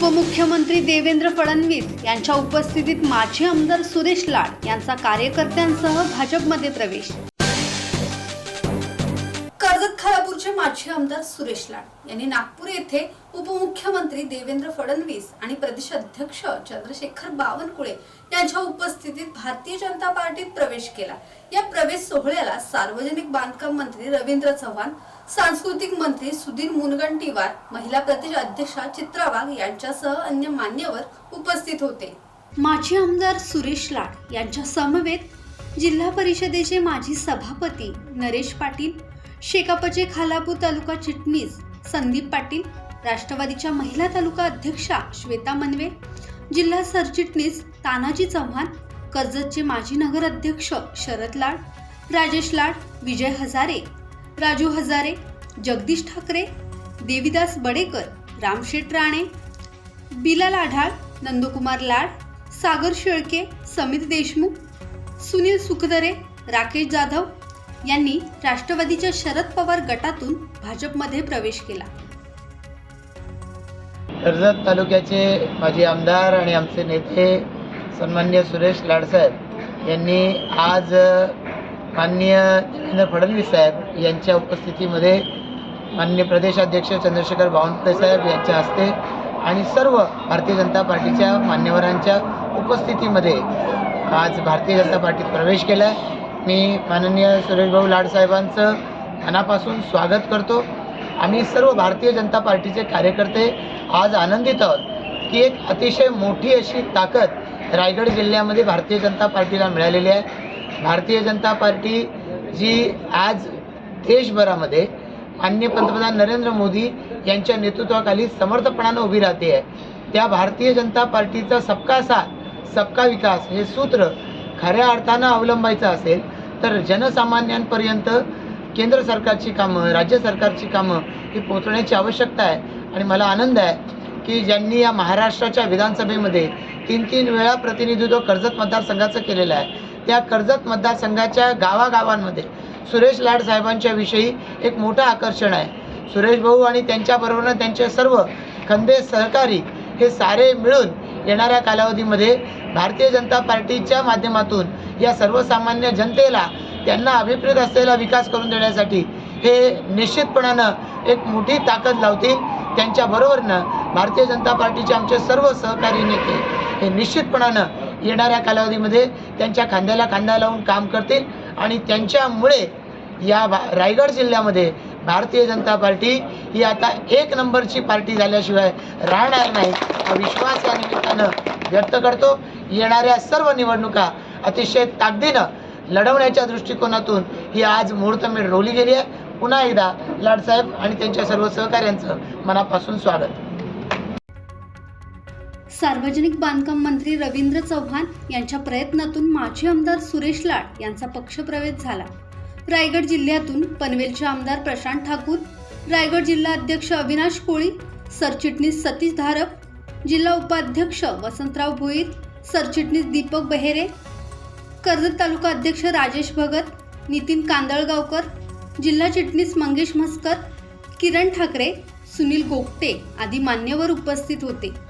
उपमुख्यमंत्री देवेंद्र फडणवीस यांच्या उपस्थितीत माजी आमदार सुरेश लाड यांचा कार्यकर्त्यांसह भाजपमध्ये प्रवेश. कर्जत खालापूरचे माजी आमदार सुरेश लाड यांनी नागपूर येथे उपमुख्यमंत्री देवेंद्र फडणवीस आणि प्रदेश अध्यक्ष चंद्रशेखर बावनकुळे यांच्या उपस्थितीत भारतीय जनता पार्टीत प्रवेश केला. या प्रवेश सोहळ्याला सार्वजनिक बांधकाम मंत्री रवींद्र चव्हाण सांस्कृतिक मंत्री सुधीर मुनगंटीवार महिला प्रदेश अध्यक्षा चित्रा वाघ यांच्यासह अन्य मान्यवर उपस्थित होते. माजी आमदार सुरेश लाड यांच्या समवेत जिल्हा परिषदेचे माजी सभापती नरेश पाटील शेकापचे खालापूर तालुका चिटणीस संदीप पाटील राष्ट्रवादीच्या महिला तालुका अध्यक्षा श्वेता मनवे जिल्हा सरचिटणीस तानाजी चव्हाण कर्जतचे माजी नगराध्यक्ष शरद लाड राजेश लाड विजय हजारे राजू हजारे जगदीश ठाकरे देविदास बडेकर रामशेठ राणे बिलाल आढाळ नंदकुमार लाड सागर शेळके समित देशमुख सुनील सुखदरे राकेश जाधव यांनी राष्ट्रवादीच्या शरद पवार गटातून भाजपमध्ये प्रवेश केला. कर्जत तालुक्याचे माजी आमदार आणि आमचे नेते सन्मान्य सुरेश लाडसाहेब यांनी आज माननीय देवेंद्र फडणवीस साहेब यांच्या उपस्थितीमध्ये माननीय प्रदेशाध्यक्ष चंद्रशेखर बावनकुळे साहेब यांच्या हस्ते आणि सर्व भारतीय जनता पार्टीच्या मान्यवरांच्या उपस्थितीमध्ये आज भारतीय जनता पार्टीत प्रवेश केला आहे मी माननीय सुरेशभाऊ लाडसाहेबांचं मनापासून स्वागत करतो. आम्ही सर्व भारतीय जनता पार्टीचे कार्यकर्ते आज आनंदित आहोत की एक अतिशय मोठी अशी ताकद रायगड जिल्ह्यामध्ये भारतीय जनता पार्टीला मिळालेली आहे. भारतीय जनता पार्टी जी आज देशभरामध्ये माननीय पंतप्रधान नरेंद्र मोदी यांच्या नेतृत्वाखाली समर्थपणानं उभी राहते आहे. त्या भारतीय जनता पार्टीचा सबका साथ सबका विकास हे सूत्र खऱ्या अर्थानं अवलंबायचं असेल तर जनसामान्यांपर्यंत केंद्र सरकारची कामं राज्य सरकारची कामं ही पोहोचण्याची आवश्यकता आहे. आणि मला आनंद आहे की ज्यांनी या महाराष्ट्राच्या विधानसभेमध्ये तीन तीन वेळा प्रतिनिधित्व कर्जत मतदारसंघाचं केलेलं आहे त्या कर्जत मतदारसंघाच्या गावागावांमध्ये सुरेश लाड साहेबांच्या विषयी एक मोठं आकर्षण आहे. सुरेश भाऊ आणि त्यांच्याबरोबरनं त्यांचे सर्व खंदे सहकारी हे सारे मिळून येणाऱ्या कालावधीमध्ये भारतीय जनता पार्टीच्या माध्यमातून या सर्वसामान्य जनतेला त्यांना अभिप्रेत असलेला विकास करून देण्यासाठी हे निश्चितपणानं एक मोठी ताकद लावतील. त्यांच्याबरोबरनं भारतीय जनता पार्टीचे आमचे सर्व सहकारी नेते हे निश्चितपणानं येणाऱ्या कालावधीमध्ये त्यांच्या खांद्याला खांदा लावून काम करतील. आणि त्यांच्यामुळे या भा रायगड जिल्ह्यामध्ये भारतीय जनता पार्टी ही आता एक नंबरची पार्टी झाल्याशिवाय राहणार नाही. हा विश्वास या निमित्तानं व्यक्त करतो. येणाऱ्या सर्व निवडणुका अतिशय ताकदीनं लढवण्याच्या दृष्टिकोनातून ही आज मुहूर्तमेढ रोवली गेली आहे. पुन्हा एकदा लाडसाहेब आणि त्यांच्या सर्व सहकाऱ्यांचं मनापासून स्वागत. सार्वजनिक बांधकाम मंत्री रवींद्र चव्हाण यांच्या प्रयत्नातून माजी आमदार सुरेश लाड यांचा पक्षप्रवेश झाला. रायगड जिल्ह्यातून पनवेलचे आमदार प्रशांत ठाकूर रायगड जिल्हा अध्यक्ष अविनाश कोळी सरचिटणीस सतीश धारप जिल्हा उपाध्यक्ष वसंतराव भोईर सरचिटणीस दीपक बहेरे कर्जत तालुका अध्यक्ष राजेश भगत नितीन कांदळगावकर जिल्हा चिटणीस मंगेश म्हस्कर किरण ठाकरे सुनील गोगटे आदी मान्यवर उपस्थित होते.